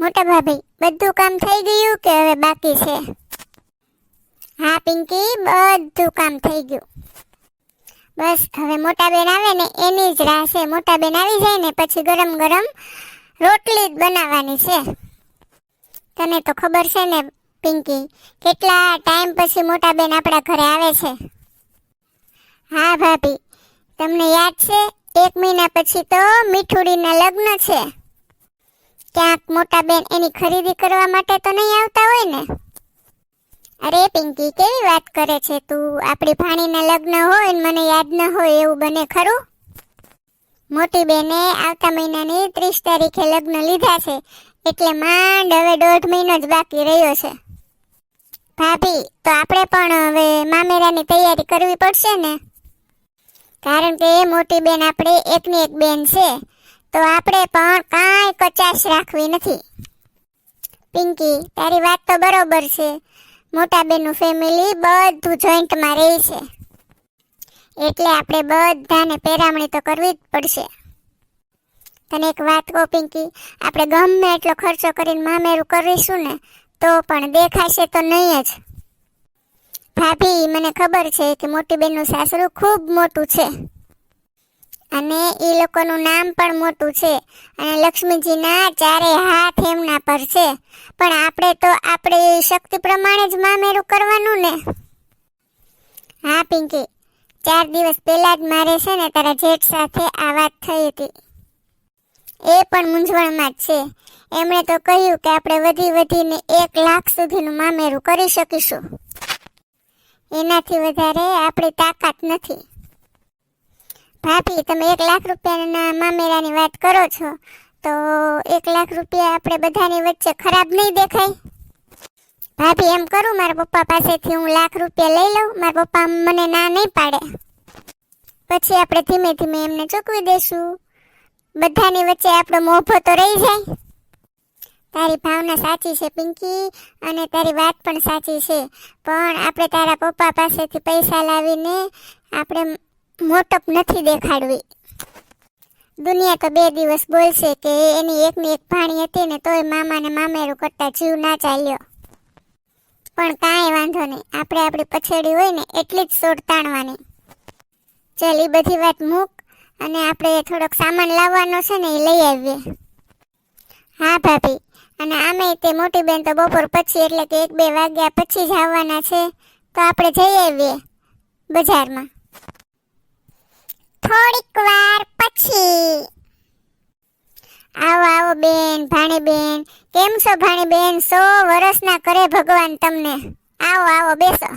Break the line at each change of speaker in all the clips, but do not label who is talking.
મોટા ભાભી, બધું કામ થઈ ગયું કે હવે બાકી છે? હા, પિંકી, બધું કામ થઈ ગયું. બસ, હવે મોટા બેન આવે ને, એની જ રાહ છે. મોટા બેન આવી જાય ને, પછી ગરમ ગરમ રોટલી જ બનાવવાની છે. તને તો ખબર છે ને, પિંકી, કેટલા ટાઈમ પછી મોટા બેન આપણા ઘરે આવે છે? હા, ભાભી, તમને યાદ છે? એક મહિના પછી તો મીઠુડીના લગ્ન છે. ક્યાંક મોટા બેન એની ખરીદી કરવા માટે તો નહીં આવતા હોય ને? અરે, પિંકી, કેવી વાત કરે છે તું? આપણી ભાણીના લગ્ન હોય ને મને યાદ ન હોય એવું બને, ખરું? મોટી બેને આવતા મહિનાની ત્રીસ તારીખે લગ્ન લીધા છે, એટલે માંડ હવે દોઢ મહિનો જ બાકી રહ્યો છે. ભાભી, તો આપણે પણ હવે મામેરાની તૈયારી કરવી પડશે ને? કારણ કે મોટી બેન આપણે એકની એક બેન છે. તો આપણે પણ કાંઈ કચાશ રાખવી નથી. પિંકી, તારી વાત તો બરોબર છે. મોટા બેનનું ફેમિલી બધું જોઈન્ટમાં રહે છે. એટલે આપણે બધાને પેરામણી તો કરવી જ પડશે. તને એક વાત કહું પિંકી, આપણે ગમે એટલો ખર્ચો કરીને મામેરું કરીશું ને, તો પણ દેખાશે તો નહીં જ. ભાભી, મને ખબર છે કે મોટી બેનનું સાસરું ખૂબ મોટું છે. અને એ લોકોનું નામ પણ મોટું છે. અને લક્ષ્મીજીના ચારે હાથ એમના પર છે. પણ આપણે તો આપણી શક્તિ પ્રમાણે જ મામેરું કરવાનું ને. હા, પિંકી. ચાર દિવસ પહેલા જ મારે છે ને તારા જેઠ સાથે આ વાત થઈ હતી. એ પણ મૂંઝવણમાં જ છે. એમણે તો કહ્યું કે આપણે વધી વધીને એક લાખ સુધીનું મામેરું કરી શકીશું. એનાથી વધારે આપણી તાકાત નથી. ભાભી, તમે એક લાખ રૂપિયાના મામેરાની વાત કરો છો, તો એક લાખ રૂપિયા આપણે બધાની વચ્ચે ખરાબ નહીં દેખાય? ભાભી, એમ કરું, મારા પપ્પા પાસેથી હું લાખ રૂપિયા લઈ લઉં, મારા પપ્પા મને ના નહીં પાડે. પછી આપણે ધીમે ધીમે એમને ચૂકવી દઈશું. બધાની વચ્ચે આપણો મોભો તો રહી જાય. તારી ભાવના સાચી છે, પિંકી, અને તારી વાત પણ સાચી છે. પણ આપણે તારા પપ્પા પાસેથી પૈસા લાવીને આપણે મોટપ નથી દેખાડવી. દુનિયા તો બે દિવસ બોલશે કે એની એકની એક ભાણી હતી ને તોય મામાને મામેરું કરતા જીવ ના ચાલ્યો. પણ કાંઈ વાંધો નહીં. આપણે આપણી પછેડી હોય ને એટલી જ સોડ તાણવાની. ચાલ એ બધી વાત મૂક અને આપણે થોડોક સામાન લાવવાનો છે ને એ લઈ આવીએ. હા, ભાભી. અને આમે તે મોટી બેન તો બપોર પછી, એટલે કે એક બે વાગ્યા પછી જ આવવાના છે. તો આપણે જઈ આવીએ બજારમાં. થોડીક વાર પછી. આવો આવો બેન ભાણી બેન કેમ છો ભાણી બેન સો વર્ષના કરે ભગવાન તમને. આવો આવો, બેસો.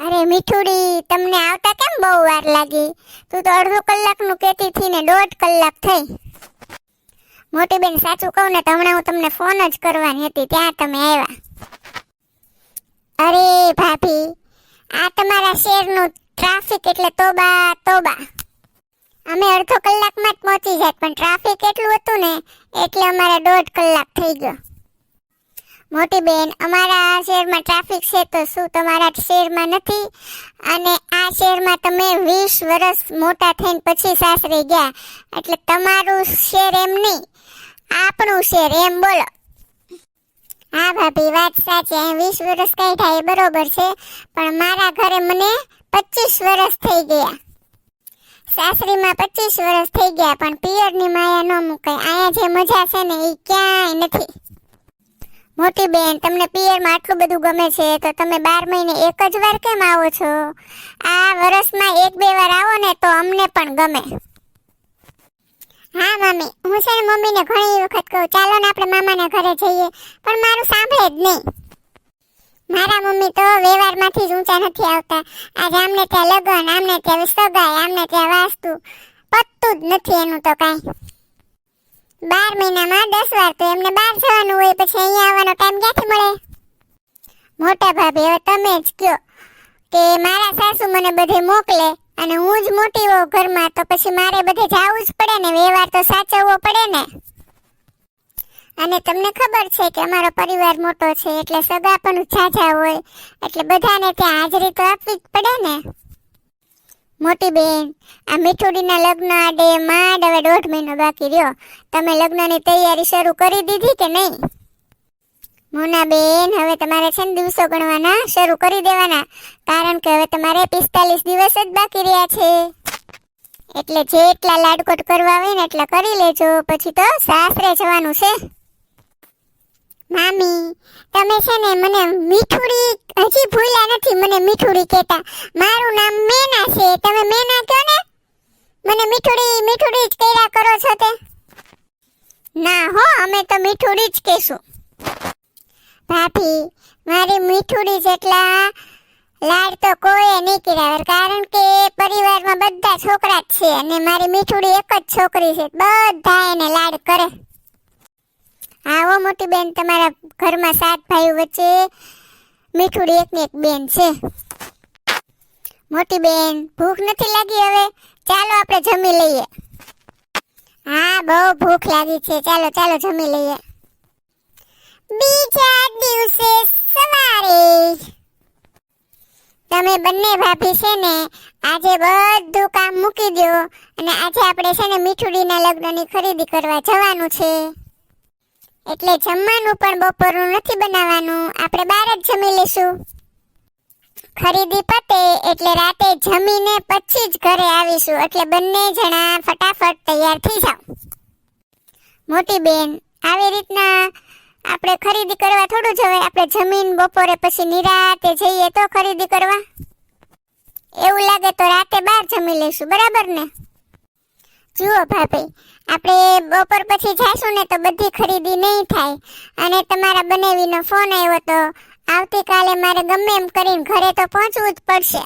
અરે મીઠુડી, તમને આવતા કેમ બહુ વાર લાગી? તું તો અડધો કલાકનું કહેતી હતી ને દોઢ કલાક થઈ. મોટી બેન, સાચું કહું ને તો હમણાં હું તમને ફોન જ કરવાની હતી. ત્યાં તમે આવ્યા. અરે ભાભી, આ તમારા શહેરનું ટ્રાફિક એટલે તોબા તોબા. અમે અડધો કલાકમાં જ પહોંચી જાત, પણ ટ્રાફિક એટલું હતું ને, એટલે અમારે દોઢ કલાક થઈ ગયો. મોટી બેન, અમારા શહેરમાં ટ્રાફિક છે તો શું તમારા શહેરમાં નથી? અને આ શહેરમાં તમે વીસ વર્ષ મોટા થઈને પછી સાસરે ગયા, એટલે તમારું શહેર એમ નહીં, આપણું શહેર એમ બોલો. હા ભાભી, વાત સાચી વીસ વર્ષ કઈ થાય બરોબર છે, પણ મારા ઘરે મને પચીસ વર્ષ થઈ ગયા. સાસરીમાં પચીસ વર્ષ થઈ ગયા, પણ પિયરની માયા ન મુકાય. અહીંયા જે મજા છે ને એ ક્યાંય નથી. મોટી બેન, તમને પિયરમાં આટલું બધું ગમે છે, તો તમે બાર મહિને એક જ વાર કેમ આવો છો? આ વર્ષમાં એક બે વાર આવો ને, તો અમને પણ ગમે. હા, મમ્મી. હું છે મમ્મીને ઘણી વખત કહું, ચાલો ને આપણે મામાના ઘરે જઈએ, પણ મારું સાંભળે જ નહીં. મારા મમ્મી તો વ્યવહારમાંથી જ ઊંચા નથી આવતા. આજ આમને ત્યાં લગન, આમને ત્યાં સગાઈ, આમને ત્યાં વાસ્તુ. પત્તું જ નથી એનું તો કાંઈ. બાર મહિનામાં દસ વાર તો એમને બહાર જવાનું હોય, પછી અહીંયા આવવાનો ટાઈમ ક્યાંથી મળે? મોટા ભાભી, હવે તમે જ કયો કે મારા સાસુ મને બધે મોકલે અને હું જ મોટી હોઉં ઘરમાં, તો પછી મારે બધે જવું જ પડે ને? વ્યવહાર તો સાચવવો પડે ને? અને તમને ખબર છે કે અમારો પરિવાર મોટો છે, એટલે સગા પણ ઝાઝા હોય. એટલે બધાને ત્યાં હાજરી તો આપવી જ પડે ને. મોટી બેન, આ મીઠુડીના લગ્ન આડે માંડ હવે દોઢ મહિનો બાકી રહ્યો. તમે લગ્નની તૈયારી શરૂ કરી દીધી કે નહીં? મોના બેન, હવે તમારે છે ને દિવસો ગણવાના, શરૂ કરી દેવાના. કારણ કે હવે તમારે પિસ્તાલીસ દિવસ જ બાકી રહ્યા છે. એટલે જેટલા લાડકોટ કરવા હોય ને, એટલા કરી લેજો. પછી તો સાસરે જવાનું છે. મામી, તમે છે ને મને મીઠુડી હજી ભૂલ્યા નથી મને મીઠુડી કહેતા. મારું નામ મેના છે. તમે મેના કહો ને? મને મીઠુડી મીઠુડી જ કર્યા કરો છો તે. ના હો, અમે તો મીઠુડી જ કહેશું. ભાભી, મારી મીઠુડી જેટલા લાડ તો કોઈએ નહીં કરાવે કારણ કે પરિવારમાં બધા છોકરા જ છે અને મારી મીઠુડી એક જ છોકરી છે. બધા એને લાડ કરે. આવો, મોટી બેન, તમારા ઘરમાં સાત ભાઈઓ વચ્ચે મીઠુડી એકની એક બેન છે. મોટી બેન, ભૂખ નથી લાગી હવે? ચાલો, આપણે જમી લઈએ. હા, બહુ ભૂખ લાગી છે. ચાલો ચાલો, જમી લઈએ. બીજા દિવસે સવારે તમે બંને ભાભી છે ને, આજે બધું કામ મૂકી દો અને આજે આપણે છે ને મીઠુડીના લગ્નની ખરીદી કરવા જવાનું છે. એટલે જમવાનું પણ બપોરનું નથી બનાવવાનું. આપણે બહાર જ જમી લઈશું. ખરીદી પતે એટલે રાતે જમીને પછી જ ઘરે આવીશું. એટલે બંને જણા ફટાફટ તૈયાર થઈ જાઓ. મોટી બેન, આવી રીતના આપણે ખરીદી કરવા થોડું જવાય આપણે જમીન બપોરે પછી નિરાતે જઈએ તો ખરીદી કરવા. એવું લાગે તો રાતે બહાર જમી લઈશું. બરાબર ને? જુઓ ભાભી આપણે બપોર પછી જઈશું ને તો બધી ખરીદી નહીં થાય. અને તમારા બનેવીનો ફોન આવ્યો તો આવતીકાલે મારે ગમે એમ કરીને ઘરે તો પહોંચવું જ પડશે.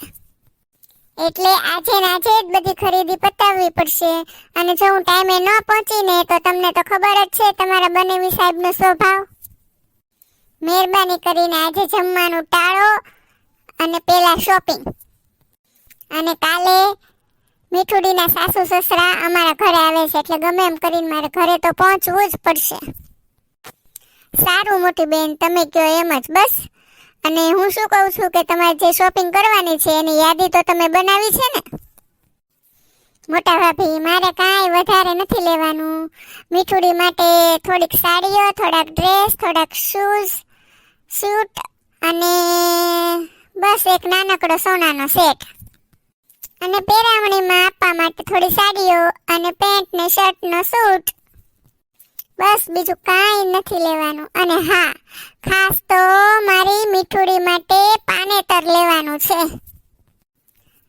એટલે આજે ને આજે જ બધી ખરીદી પતાવવી પડશે. અને જો હું ટાઈમે ન પહોંચીને તો તમને તો ખબર જ છે તમારા બનેવી સાહેબનો સ્વભાવ. મહેરબાની કરીને આજે જમવાનું ટાળો અને પેલા શોપિંગ અને કાલે મીઠુડીના સાસુ સસરા અમારા ઘરે આવે છે એટલે ગમે એમ કરીને મારે ઘરે તો પહોંચવું જ પડશે. સારું મોટી બેન, તમે કહો એમ જ, બસ. અને હું શું કહું છું કે તમારે જે શોપિંગ કરવાની છે એની યાદી તો તમે બનાવી છે ને? મોટા ભાભી, મારે કાંઈ વધારે નથી લેવાનું. મીઠુડી માટે થોડીક સાડીઓ, થોડાક ડ્રેસ થોડાક શૂઝ સૂટ અને બસ એક નાનકડો સોનાનો સેટ અને પેરામણીમાં આપવા માટે થોડી સાડીઓ અને પેન્ટ ને શર્ટ નો સૂટ બસ, બીજું કાંઈ નથી લેવાનું. અને હા, ખાસ તો મારી મીઠુડી માટે પાનેતર લેવાનું છે.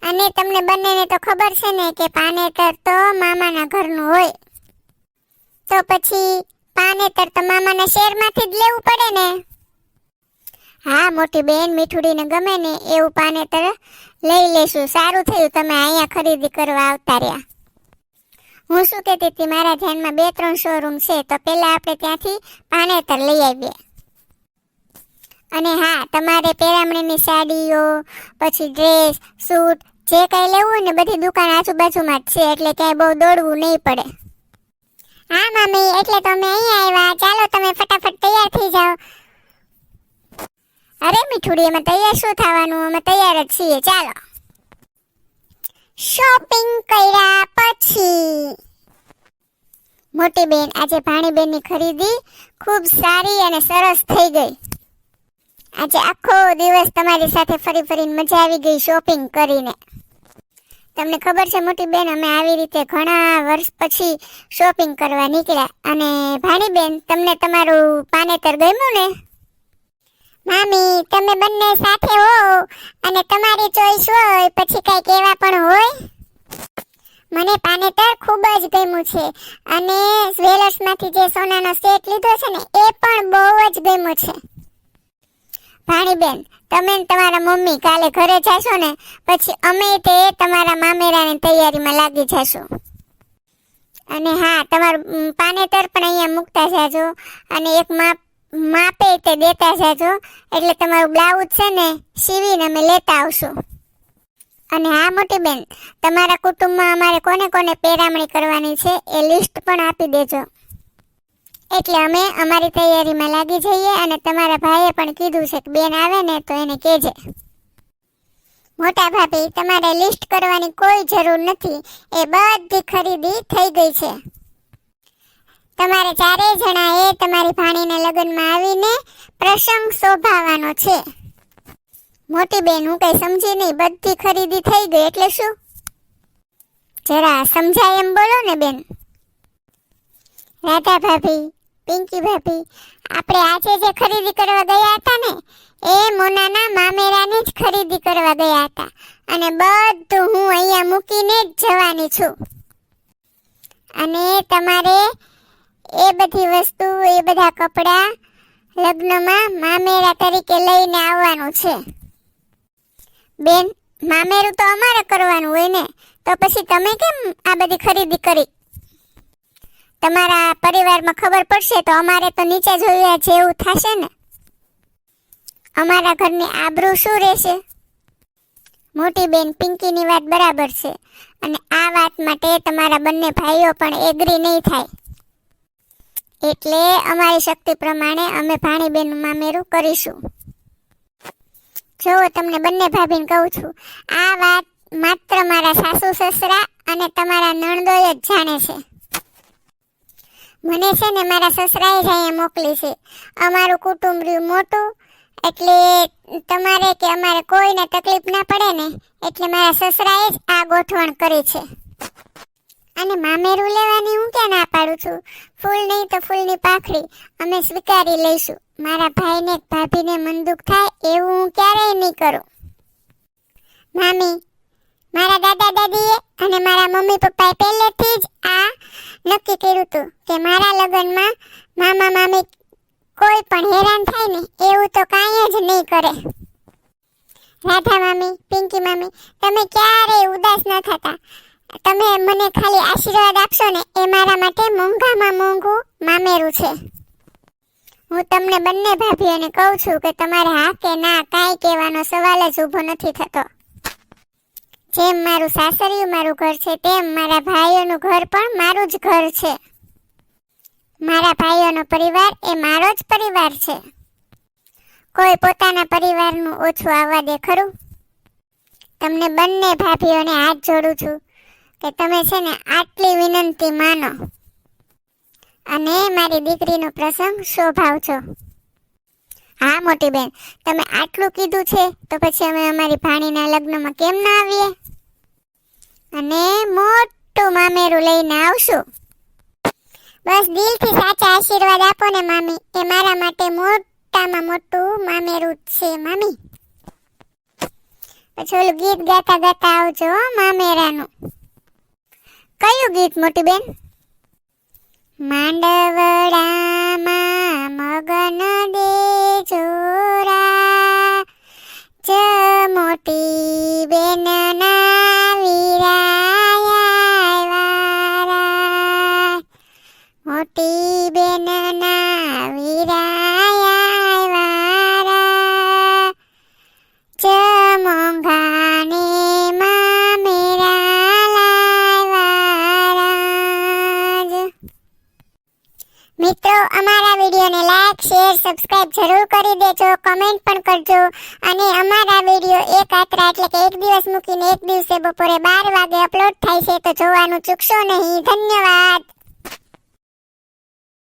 અને તમને બંનેને તો ખબર છે ને કે પાનેતર તો મામાના ઘરનું હોય. તો પછી પાનેતર તો મામાના શેરમાંથી જ લેવું પડે ને? હા, મોટી બેન મીઠુડીને ગમે ને એવું પાનેતર લઈ લેશું. સારું થયું તમે અહીંયા ખરીદી કરવા આવતા રહ્યા. હું શું કહેતી હતી, મારા ધ્યાનમાં બે, ત્રણ શોરૂમ છે, તો પહેલાં આપણે ત્યાંથી પાનેતર લઈ આવીએ. અને હા, તમારે પેરામણીની સાડીઓ, પછી ડ્રેસ સૂટ જે કાંઈ લેવું હોય ને બધી દુકાન આજુબાજુમાં જ છે, એટલે ક્યાંય બહુ દોડવું નહીં પડે. હા, મમ્મી, એટલે તમે અહીંયા આવ્યા. ચાલો તમે ફટાફટ તૈયાર થઈ જાઓ. અરે મીઠુડી, અમે તૈયાર શું થવાનું? અમે તૈયાર જ છીએ. ચાલો. શોપિંગ કર્યા પછી. મોટી બેન, આજે ભાણીબેનની ખરીદી ખૂબ સારી અને સરસ થઈ ગઈ. આજે આખો દિવસ તમારી સાથે ફરી ફરીને મજા આવી ગઈ શોપિંગ કરીને. તમને ખબર છે, મોટી બેન, અમે આવી રીતે ઘણા વર્ષ પછી શોપિંગ કરવા નીકળ્યા. અને ભાણીબેન, તમને તમારું પાનેતર ગમ્યું ને? મામી, તમે બંને સાથે હો અને તમારી ચોઈસ હોય, પછી કઈ કેવા પણ હોય. મને પાનેતર ખૂબ જ ગમ્યું છે અને જ્વેલર્સમાંથી જે સોનાનો સેટ લીધો છે ને, એ પણ બહુ જ ગમ્યું છે. ભાણીબેન, તમે તમારા મમ્મી કાલે ઘરે જાશો ને, પછી અમે તે તમારા મામેરાની તૈયારીમાં લાગી જશું. અને હા, તમારું પાનેતર પણ અહીંયા મૂકતા જાજો અને એક માપ માપે તે દેતા જાજો. એટલે તમારું બ્લાઉઝ છે ને, સીવીને અમે લેતા આવશું. અને હા મોટી બેન તમારા કુટુંબમાં અમારે કોને કોને પેરામણી કરવાની છે એ લિસ્ટ પણ આપી દેજો. એટલે અમે અમારી તૈયારીમાં લાગી જઈએ અને તમારા ભાઈએ પણ કીધું છે કે બેન આવે ને તો એને કહેજે. મોટા ભાભી, તમારે લિસ્ટ કરવાની કોઈ જરૂર નથી. એ બધી ખરીદી થઈ ગઈ છે. તમારે ચારેય જણાએ તમારી ભાણીના લગ્નમાં આવીને પ્રસંગ શોભાવવાનો છે. મોટી બેન, હું કઈ સમજી નહીં, બધી ખરીદી થઈ ગઈ એટલે શું? જરા સમજાય એમ બોલો ને બેન. રાધા ભાભી, પિંકી ભાભી, આપણે આજે જે ખરીદી કરવા ગયા હતા ને, એ મોનાના મામેરાની જ ખરીદી કરવા ગયા હતા. અને બધું હું અહીંયા મૂકીને જ જવાની છું. અને તમારે એ બધી વસ્તુ, એ બધા કપડાં લગ્નમાં મામેરા તરીકે લઈને આવવાનું છે. બેન, મામેરું તો અમારે કરવાનું હોય ને, તો પછી તમે કેમ આ બધી ખરીદી કરી? તમારા પરિવારમાં ખબર પડશે તો અમારે તો નીચે જોયા જેવું થશે ને. અમારા ઘરની આબરૂ શું રહેશે? મોટી બેન પિંકીની વાત બરાબર છે. અને આ વાત માટે તમારા બંને ભાઈઓ પણ એગ્રી નહીં થાય. એટલે અમારી શક્તિ પ્રમાણે અમે ભાણીબેનનું મામેરું કરીશું. જો તમને બંને ભાભીને કહું છું, આ વાત માત્ર મારા સાસુ, સસરા અને તમારા નણદોય જ જાણે છે. મને છે ને મારા સસરાએ જ અહીંયા મોકલી છે. અમારું કુટુંબ રહ્યું મોટું, એટલે તમારે કે અમારે કોઈને તકલીફ ના પડે ને, એટલે મારા સસરાએ જ આ ગોઠવણ કરી છે. અને મામેરું લેવાની હું ક્યાં ના પાડું છું? ફૂલ નહીં તો ફૂલની પાખડી. અમે સ્વીકારી લઈશું. મારા ભાઈને ભાભીને મન દુઃખ થાય, એવું હું ક્યારેય નહીં કરું. મામી, મારા દાદા દાદીએ અને મારા મમ્મી પપ્પાએ પહેલેથી જ આ નક્કી કર્યું હતું કે મારા લગ્નમાં મામા મામી કોઈ પણ હેરાન થાય ને, એવું તો કાંઈ જ નહીં કરે. રાધા મામી, પિંકી મામી, તમે ક્યારેય ઉદાસ ન થતા. તમે મને ખાલી આશીર્વાદ આપશો ને એ મારા માટે મોંઘામાં મોંઘું મામેરું છે. હું તમને બંને ભાભીઓને કહું છું કે તમારે હા કે ના કાંઈ કહેવાનો સવાલ જ ઊભો નથી થતો. જેમ મારું સાસરિયું મારું ઘર છે, તેમ મારા ભાઈઓનું ઘર પણ મારું જ ઘર છે. મારા ભાઈઓનો પરિવાર એ મારો જ પરિવાર છે. કોઈ પોતાના પરિવારનું ઓછું આવવા દે ખરું? તમને બંને ભાભીઓને હાથ જોડું છું. કે તમે છે ને આટલી વિનંતી માનો. અને મારી દીકરીનો પ્રસંગ શોભાવજો. હા મોટી બેન તમે આટલું કીધું છે, તો પછી અમે અમારી ભાણીના લગ્નમાં કેમ ના આવીએ? અને મોટું મામેરું લઈને આવશું. બસ દિલથી સાચા આશીર્વાદ આપો ને, મામી એ મારા માટે મોટામાં મોટું મામેરું છે, મામી. પછી ઓલું ગીત ગાતા ગાતા આવજો મામેરાનું. કયું ગીત મોટી બેન? માંડવડામાં મગન દે છોરા જ મોટી બેન ના મોટી બેન ના વીરાયા શેર, સબસ્ક્રાઇબ જરૂર કરી દેજો કમેન્ટ પણ કરજો. અને અમારા વીડિયો એક આત્રા, એટલે કે એક દિવસ મૂકીને એક દિવસે બપોરે બાર વાગે અપલોડ થાય છે, તો જોવાનું ચૂકશો નહીં. ધન્યવાદ.